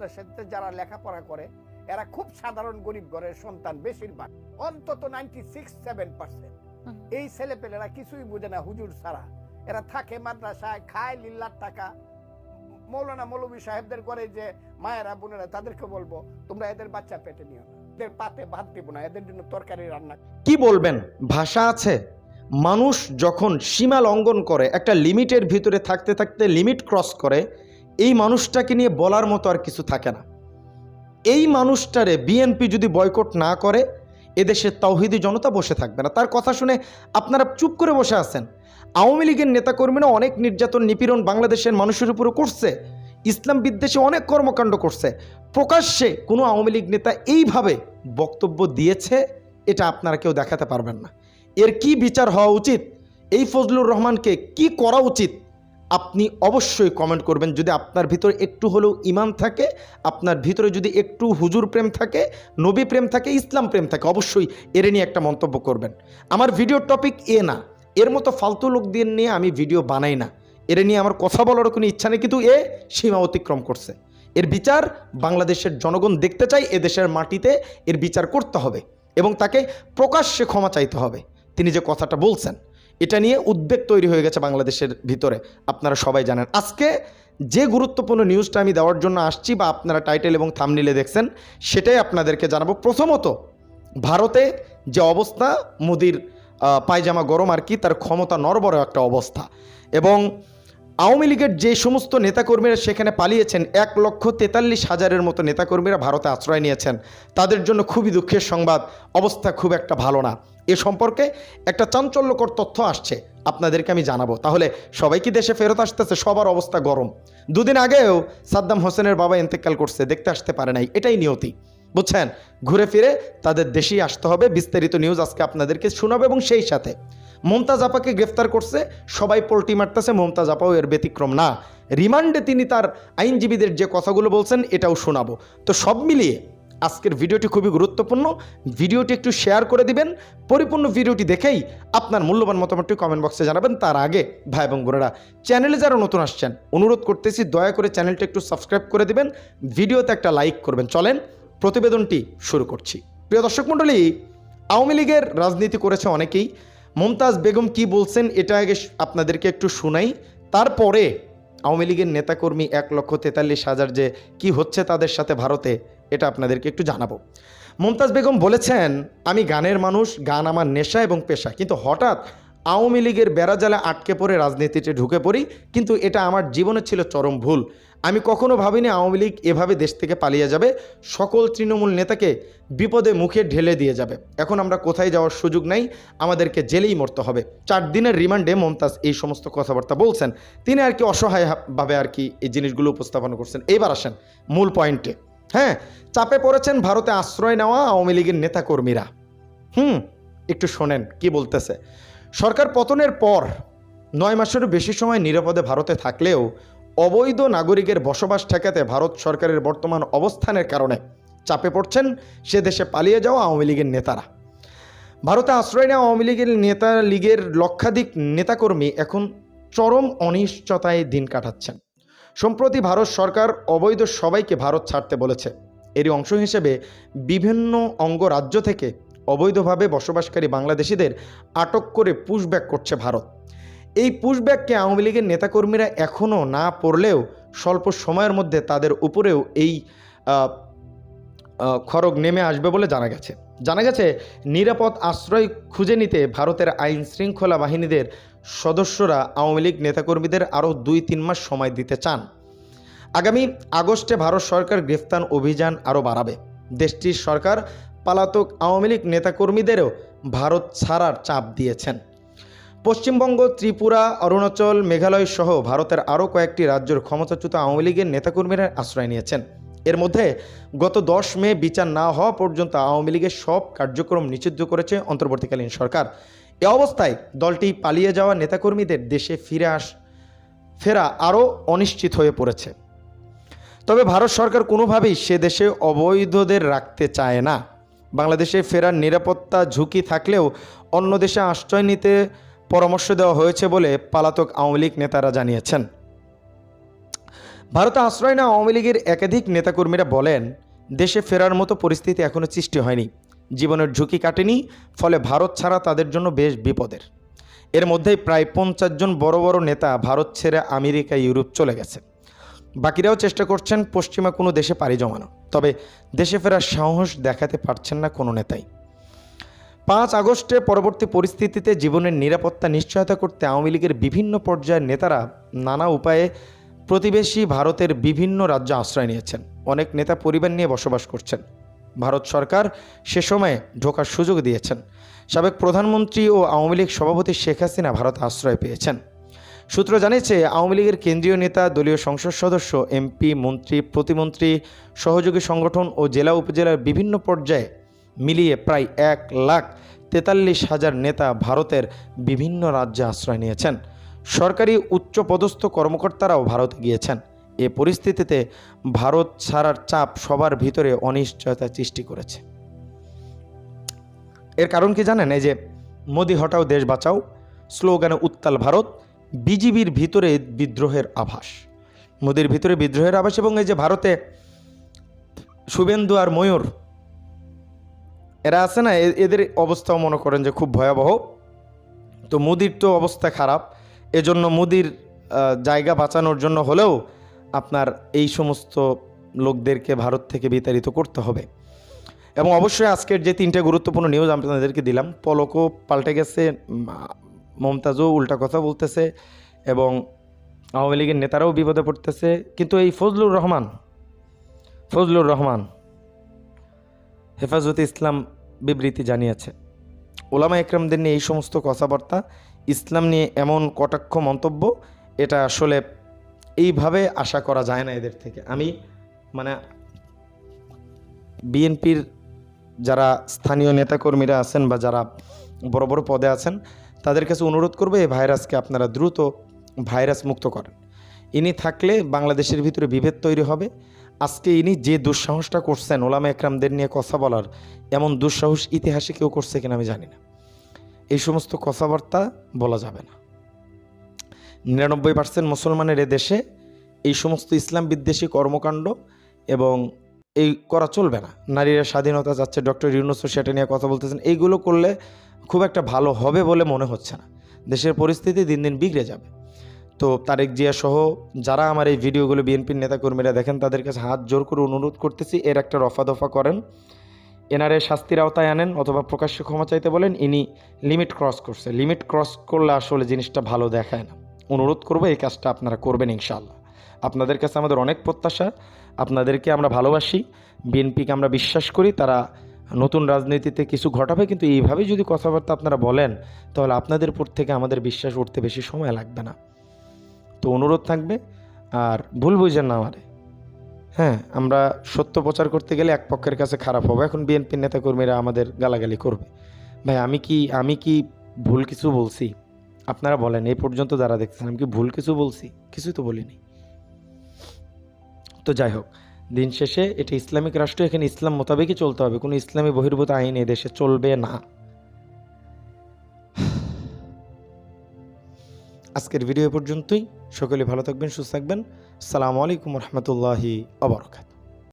মাদ্রাসাতে যারা লেখাপড়া করে এরা খুব সাধারণ গরিব ঘরের সন্তান বেশিরভাগ। অন্তত নাইনটি সিক্স সেভেন পার্সেন্ট। এই ছেলেপেলেরা কিছুই বুঝে না হুজুর ছাড়া। এরা থাকে মাদ্রাসায় খায় লিল্লার টাকা। মৌলানা মৌলবী সাহেবদের করে যে মায়েরা বোনেরা তাদেরকে বলব তোমরা এদের বাচ্চা পেটে নিও না। এদের পাতে ভাত দিব না এদের জন্য তরকারি রান্না কি বলবেন? ভাষা আছে। মানুষ যখন সীমা লঙ্ঘন করে একটা লিমিটের ভিতরে থাকতে থাকতে লিমিট ক্রস করে এই মানুষটাকে নিয়ে বলার মতো আর কিছু থাকে না। এই মানুষটারে বিএনপি যদি বয়কট না করে এদেশের তাওহিদি জনতা বসে থাকবে না। তার কথা শুনে আপনারা চুপ করে বসে আছেন। আওয়ামী লীগের নেতাকর্মীরা অনেক নির্যাতন, নিপীড়ন বাংলাদেশের মানুষের উপরে করছে। ইসলাম বিদ্বেষে অনেক কর্মকাণ্ড করছে। প্রকাশ্যে কোনো আওয়ামী লীগ নেতা এইভাবে বক্তব্য দিয়েছে, এটা আপনারা কেউ দেখাতে পারবেন না। এর কি বিচার হওয়া উচিত? এই ফজলুর রহমানকে কি করা উচিত? আপনি অবশ্যই কমেন্ট করবেন। যদি আপনার ভিতরে একটু হলেও ইমান থাকে, আপনার ভিতরে যদি একটু হুজুর প্রেম থাকে, নবী প্রেম থাকে, ইসলাম প্রেম থাকে, অবশ্যই এর নিয়ে একটা মন্তব্য করবেন। আমার ভিডিওর টপিক এ না, এর মতো ফালতু লোকদের নিয়ে আমি ভিডিও বানাই না। এর নিয়ে আমার কথা বলারও কোনো ইচ্ছা নেই, কিন্তু এ সীমা অতিক্রম করছে। এর বিচার বাংলাদেশের জনগণ দেখতে চাই এদেশের মাটিতে এর বিচার করতে হবে এবং তাকে প্রকাশ্যে ক্ষমা চাইতে হবে। তিনি যে কথাটা বলছেন এটা নিয়ে উদ্বেগ তৈরি হয়ে গেছে বাংলাদেশের ভিতরে, আপনারা সবাই জানেন। আজকে যে গুরুত্বপূর্ণ নিউজটা আমি দেওয়ার জন্য আসছি বা আপনারা টাইটেল এবং থামনিলে দেখছেন, সেটাই আপনাদেরকে জানাব। প্রথমত, ভারতে যে অবস্থা, মোদির পায়জামা গরম আর কি, তার ক্ষমতা নরবর একটা অবস্থা। এবং আওয়ামী লীগের যে সমস্ত নেতাকর্মীরা সেখানে পালিয়েছেন, এক লক্ষ তেতাল্লিশ হাজারের মতো নেতাকর্মীরা ভারতে আশ্রয় নিয়েছেন। তাদের জন্য খুবই দুঃখের সংবাদ, অবস্থা খুব একটা ভালো না। এ সম্পর্কে একটা চাঞ্চল্যকর তথ্য আসছে, আপনাদেরকে আমি জানাব। তাহলে সবাই কি দেশে ফেরত আসতেছে? সবার অবস্থা গরম। দুদিন আগেও সাদ্দাম হোসেনের বাবা ইন্তেকাল করছে, দেখতে আসতে পারে নাই, এটাই নিয়তি। বুঝছেন? ঘুরে ফিরে তাদের দেশেই আসতে হবে। বিস্তারিত নিউজ আজকে আপনাদেরকে শোনাবে এবং সেই সাথে মমতাজ আপাকে গ্রেফতার করছে, সবাই পোল্টি মারতেছে, মমতাজ আপাও এর ব্যতিক্রম না। রিমান্ডে তিনি তার আইনজীবীদের যে কথাগুলো বলছেন, এটাও শোনাবো। তো সব মিলিয়ে আজকের ভিডিওটি খুবই গুরুত্বপূর্ণ। ভিডিওটি একটু শেয়ার করে দিবেন। পরিপূর্ণ ভিডিওটি দেখেই আপনার মূল্যবান মতামতটি কমেন্ট বক্সে জানাবেন। তার আগে ভাই এবং বোনেরা, চ্যানেলে যারা নতুন আসছেন, অনুরোধ করতেছি দয়া করে চ্যানেলটা একটু সাবস্ক্রাইব করে দিবেন। ভিডিওতে একটা লাইক করবেন। চলেন প্রতিবেদনটি শুরু করছি। প্রিয় দর্শক মণ্ডলী, আওয়ামী লীগের রাজনীতি করেছে অনেকেই। মমতাজ বেগম কি বলছেন, এটা আগে আপনাদেরকে একটু শোনাই। তারপরে আওয়ামী লীগের নেতাকর্মী এক লক্ষ তেতাল্লিশ হাজার যে কি হচ্ছে তাদের সাথে ভারতে, এটা আপনাদেরকে একটু জানাব। মমতাজ বেগম বলেছেন, আমি গানের মানুষ, গান আমার নেশা এবং পেশা। কিন্তু হঠাৎ আওয়ামী লীগের বেড়াজালে আটকে পড়ে রাজনীতিতে ঢুকে পড়ি, কিন্তু এটা আমার জীবনে ছিল চরম ভুল। আমি কখনো ভাবিনি আওয়ামী লীগ এভাবে দেশ থেকে পালিয়ে যাবে। সকল তৃণমূল নেতাকে বিপদে মুখে ঢেলে দিয়ে যাবে। এখন আমরা কোথায় যাওয়ার সুযোগ নাই, আমাদেরকে জেলেই মরতে হবে। চার দিনের রিমান্ডে মমতাজ এই সমস্ত কথাবার্তা বলছেন। তিনি আর কি অসহায়ভাবে আর কি এই জিনিসগুলো উপস্থাপন করছেন। এবার আসেন মূল পয়েন্টে। হ্যাঁ চাপে পড়েছেন ভারতে আশ্রয় নেওয়া আওয়ামী লীগের নেতাকর্মীরা। হুম, একটু শোনেন কি বলতেছে। সরকার পতনের পর নয় মাসেরও বেশি সময় নিরাপদে ভারতে থাকলেও অবৈধ নাগরিকের বসবাস ঠেকাতে ভারত সরকারের বর্তমান অবস্থানের কারণে চাপে পড়ছেন সে দেশে পালিয়ে যাওয়া আওয়ামী লীগের নেতারা। ভারতে আশ্রয় নেওয়া আওয়ামী লীগের নেতা লীগের লক্ষাধিক নেতাকর্মী এখন চরম অনিশ্চয়তায় দিন কাটাচ্ছেন। সম্প্রতি ভারত সরকার অবৈধ সবাইকে ভারত ছাড়তে বলেছে। এরই অংশ হিসেবে বিভিন্ন অঙ্গরাজ্য থেকে অবৈধভাবে বসবাসকারী বাংলাদেশিদের আটক করে পুশব্যাক করছে ভারত। এই পুশব্যাককে আওয়ামী লীগের নেতাকর্মীরা এখনও না পড়লেও স্বল্প সময়ের মধ্যে তাদের উপরেও এই খড়গ নেমে আসবে বলে জানা গেছে। জানা গেছে, নিরাপদ আশ্রয় খুঁজে নিতে ভারতের আইন শৃঙ্খলা বাহিনীদের সদস্যরা আওয়ামী লীগ নেতাকর্মীদের আরও দুই তিন মাস সময় দিতে চান। আগামী আগস্টে ভারত সরকার গ্রেফতার অভিযান আরও বাড়াবে। দেশটির সরকার পালাতক আওয়ামী লীগ নেতাকর্মীদেরও ভারত ছাড়ার চাপ দিয়েছেন। পশ্চিমবঙ্গ, ত্রিপুরা, অরুণাচল, মেঘালয় সহ ভারতের আরও কয়েকটি রাজ্যের ক্ষমতাচ্যুত আওয়ামী লীগের নেতাকর্মীরা আশ্রয় নিয়েছেন। এর মধ্যে গত দশ মে বিচার না হওয়া পর্যন্ত আওয়ামী লীগের সব কার্যক্রম নিষিদ্ধ করেছে অন্তর্বর্তীকালীন সরকার। এ অবস্থায় দলটি পালিয়ে যাওয়া নেতাকর্মীদের দেশে ফিরে আস, ফেরা আরও অনিশ্চিত হয়ে পড়েছে। তবে ভারত সরকার কোনোভাবেই সে দেশে অবৈধদের রাখতে চায় না। বাংলাদেশে ফেরার নিরাপত্তা ঝুঁকি থাকলেও অন্য দেশে আশ্রয় নিতে পরামর্শ দেওয়া হয়েছে বলে পালাতক আওয়ামী লীগ নেতারা জানিয়েছেন। ভারতে আশ্রয় নেওয়া আওয়ামী লীগের একাধিক নেতাকর্মীরা বলেন, দেশে ফেরার মতো পরিস্থিতি এখনও সৃষ্টি হয়নি। জীবনের ঝুঁকি কাটেনি, ফলে ভারত ছাড়া তাদের জন্য বেশ বিপদের। এর মধ্যেই প্রায় পঞ্চাশ জন বড় বড় নেতা ভারত ছেড়ে আমেরিকা, ইউরোপ চলে গেছে। বাকিরাও চেষ্টা করছেন পশ্চিমা কোনো দেশে পাড়ি জমানো। তবে দেশে ফেরার সাহস দেখাতে পারছেন না কোনো নেতাই। পাঁচ আগস্টে পরবর্তী পরিস্থিতিতে জীবনের নিরাপত্তা নিশ্চয়তা করতে আওয়ামী লীগের বিভিন্ন পর্যায়ের নেতারা নানা উপায়ে প্রতিবেশী ভারতের বিভিন্ন রাজ্যে আশ্রয় নিয়েছেন। অনেক নেতা পরিবার নিয়ে বসবাস করছেন। ভারত সরকার সে সময়ে ঢোকার সুযোগ দিয়েছেন। সাবেক প্রধানমন্ত্রী ও আওয়ামী লীগ সভাপতি শেখ হাসিনা ভারতে আশ্রয় পেয়েছেন। সূত্র জানিয়েছে, আওয়ামী লীগের কেন্দ্রীয় নেতা, দলীয় সংসদ সদস্য, এমপি, মন্ত্রী, প্রতিমন্ত্রী, সহযোগী সংগঠন ও জেলা উপজেলার বিভিন্ন পর্যায়ে মিলিয়ে প্রায় এক লাখ তেতাল্লিশ হাজার নেতা ভারতের বিভিন্ন রাজ্যে আশ্রয় নিয়েছেন। সরকারি উচ্চপদস্থ কর্মকর্তারাও ভারতে গিয়েছেন। এ পরিস্থিতিতে ভারত ছাড়ার চাপ সবার ভিতরে অনিশ্চয়তা সৃষ্টি করেছে। এর কারণ কি জানেন? এই যে, মোদি হটাও দেশ বাঁচাও। স্লোগানে উত্তাল ভারত, বিজিবির ভিতরে বিদ্রোহের আভাস। মোদির ভিতরে বিদ্রোহের আভাস এবং এই যে ভারতে শুভেন্দু আর ময়ূর এরা আছে না এদের অবস্থাও মনে করেন যে খুব ভয়াবহ। তো মুদির তো অবস্থা খারাপ। এজন্য মুদির জায়গা বাঁচানোর জন্য হলেও আপনার এই সমস্ত লোকদেরকে ভারত থেকে বিতাড়িত করতে হবে। এবং অবশ্যই আজকের যে তিনটে গুরুত্বপূর্ণ নিউজ আপনাদেরকে দিলাম, পলকও পাল্টে গেছে মমতাজও উল্টা কথা বলতেছে এবং আওয়ামী লীগের নেতারাও বিপদে পড়তেছে। কিন্তু এই ফজলুর রহমান ফজলুর রহমান হেফাজতে ইসলাম বিবৃতি জানিয়েছে। ওলামা একরামদের নিয়ে এই সমস্ত কথাবার্তা, ইসলাম নিয়ে এমন কটাক্ষ মন্তব্য, এটা আসলে এইভাবে আশা করা যায় না এদের থেকে। আমি মানে বিএনপির যারা স্থানীয় নেতাকর্মীরা আছেন বা যারা বড় বড় পদে আছেন, তাদের কাছে অনুরোধ করবে এই ভাইরাসকে আপনারা দ্রুত ভাইরাস মুক্ত করেন। ইনি থাকলে বাংলাদেশের ভিতরে বিভেদ তৈরি হবে। আজকে ইনি যে দুঃসাহসটা করছেন ওলামা একরামদের নিয়ে কথা বলার, এমন দুঃসাহস ইতিহাসে কেউ করছে কিনা আমি জানি না। এই সমস্ত কথাবার্তা বলা যাবে না। নিরানব্বই পার্সেন্ট মুসলমানের এ দেশে এই সমস্ত ইসলাম বিদ্বেষী কর্মকাণ্ড এবং এই করা চলবে না। নারীরা স্বাধীনতা যাচ্ছে, ডক্টর ইউনুসও সেটা নিয়ে কথা বলতেছেন। এইগুলো করলে খুব একটা ভালো হবে বলে মনে হচ্ছে না। দেশের পরিস্থিতি দিন দিন বিগড়ে যাবে। তো তারেক জিয়া সহ যারা আমার এই ভিডিওগুলো বিএনপির নেতাকর্মীরা দেখেন, তাদের কাছে হাত জোর করে অনুরোধ করতেছি, এর একটা রফা দফা করেন। এনারে শাস্তির আওতায় আনেন অথবা প্রকাশ্যে ক্ষমা চাইতে বলেন, ইনি লিমিট ক্রস করছে। লিমিট ক্রস করলে আসলে জিনিসটা ভালো দেখায় না। অনুরোধ করব এই কাজটা আপনারা করবেন ইনশাআল্লাহ। আপনাদের কাছে আমাদের অনেক প্রত্যাশা, আপনাদেরকে আমরা ভালোবাসি, বিএনপিকে আমরা বিশ্বাস করি, তারা নতুন রাজনীতিতে কিছু ঘটাবে, কিন্তু এইভাবে যদি কথাবার্তা আপনারা বলেন, তাহলে আপনাদের উপর থেকে আমাদের বিশ্বাস উঠতে বেশি সময় লাগবে না। তো অনুরোধ থাকবে। আর ভুল বুঝেন না আমারে। হ্যাঁ আমরা সত্য প্রচার করতে গেলে এক পক্ষের কাছে খারাপ হবে। এখন বিএনপির নেতাকর্মীরা আমাদের গালাগালি করবে। ভাই, আমি কি আমি কি ভুল কিছু বলছি? আপনারা বলেন এই পর্যন্ত যারা দেখছেন, আমি কি ভুল কিছু বলছি? কিছুই তো বলিনি। তো যাই হোক, দিন শেষে এটা ইসলামিক রাষ্ট্র, এখানে ইসলাম মোতাবেকই চলতে হবে। কোনো ইসলামী বহির্ভূত আইন এ দেশে চলবে না। আজকের ভিডিও পর্যন্তই। সকলে ভালো থাকবেন সুস্থ থাকবেন। সালামু আলাইকুম রহমতুল্লাহি আবরকাত